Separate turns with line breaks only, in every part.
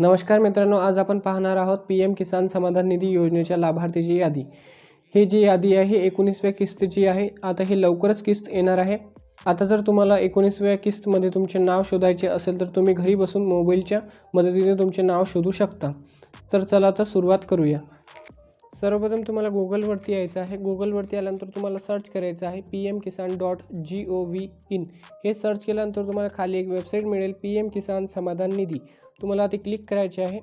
नमस्कार मित्रांनो आज आपण पाहणार आहोत पी एम किसान समाधान निधी योजनेच्या लाभार्थीची यादी. ही जी यादी आहे एकोणीसव्या किस्तची आहे. आता ही लवकरच किस्त येणार आहे. आता जर तुम्हाला एकोणीसव्या किस्तमध्ये तुमचे नाव शोधायचे असेल तर तुम्ही घरी बसून मोबाईलच्या मदतीने तुमचे नाव शोधू शकता. तर चला तर सुरुवात करूया. सर्वप्रथम तुम्हाला गुगलवरती यायचं आहे. गुगलवरती आल्यानंतर तुम्हाला सर्च करायचं आहे. P M Kisan dot G O V in हे सर्च केल्यानंतर तुम्हाला खाली एक वेबसाईट मिळेल. पी एम किसान समाधान निधी. तुम्हाला ती क्लिक करायची आहे.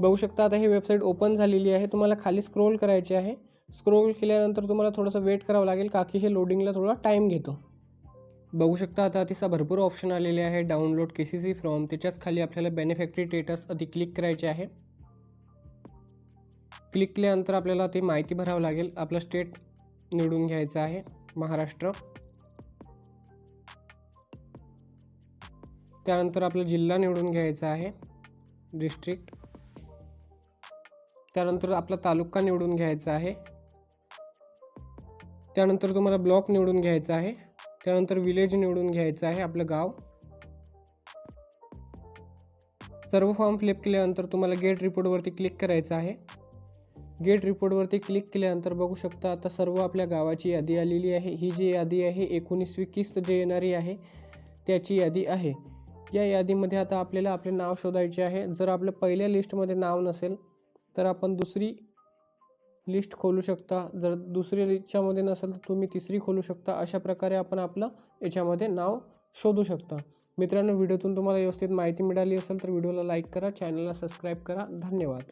बघू शकता आता ही वेबसाईट ओपन झालेली आहे. तुम्हाला खाली स्क्रोल करायचे आहे. स्क्रोल केल्यानंतर तुम्हाला थोडंसं वेट करावं लागेल. का की हे लोडिंगला थोडा टाईम घेतो. बघू शकता आता तिचा भरपूर ऑप्शन आलेले आहे. Download K C C form त्याच्याच खाली आपल्याला बेनिफॅक्टरी स्टेटस आधी क्लिक करायचे आहे. क्लिक केल्यानंतर आपल्याला ते माहिती भरावं लागेल. आपलं स्टेट निवडून घ्यायचं आहे. महाराष्ट्र. त्यानंतर आपला जिल्हा निवडून घ्यायचा आहे. डिस्ट्रिक्ट. त्यानंतर आपला तालुका निवडून घ्यायचा आहे. त्यानंतर तुम्हाला ब्लॉक निवडून घ्यायचा आहे. त्यानंतर विलेज निवडून घ्यायचं आहे आपलं गाव. सर्व फॉर्म फ्लिप केल्यानंतर तुम्हाला गेट रिपोर्टवरती क्लिक करायचं आहे. गेट रिपोर्टवरती क्लिक केल्यानंतर बघू शकता आता सर्व आपल्या गावाची यादी आलेली आहे. ही जी यादी आहे एकोणीसवी किस्त जे येणारी आहे त्याची यादी आहे. या यादीमध्ये आता आपल्याला आपले नाव शोधायचे आहे. जर आपलं पहिल्या लिस्टमध्ये नाव नसेल तर आपण दुसरी लिस्ट खोलू शकता. जर दुसरी लिस्टच्यामध्ये नसेल तर तुम्ही तिसरी खोलू शकता. अशा प्रकारे आपण आपलं याच्यामध्ये नाव शोधू शकता. मित्रांनो व्हिडिओतून तुम्हाला व्यवस्थित माहिती मिळाली असेल तर व्हिडिओला लाईक करा चॅनलला सबस्क्राईब करा. धन्यवाद.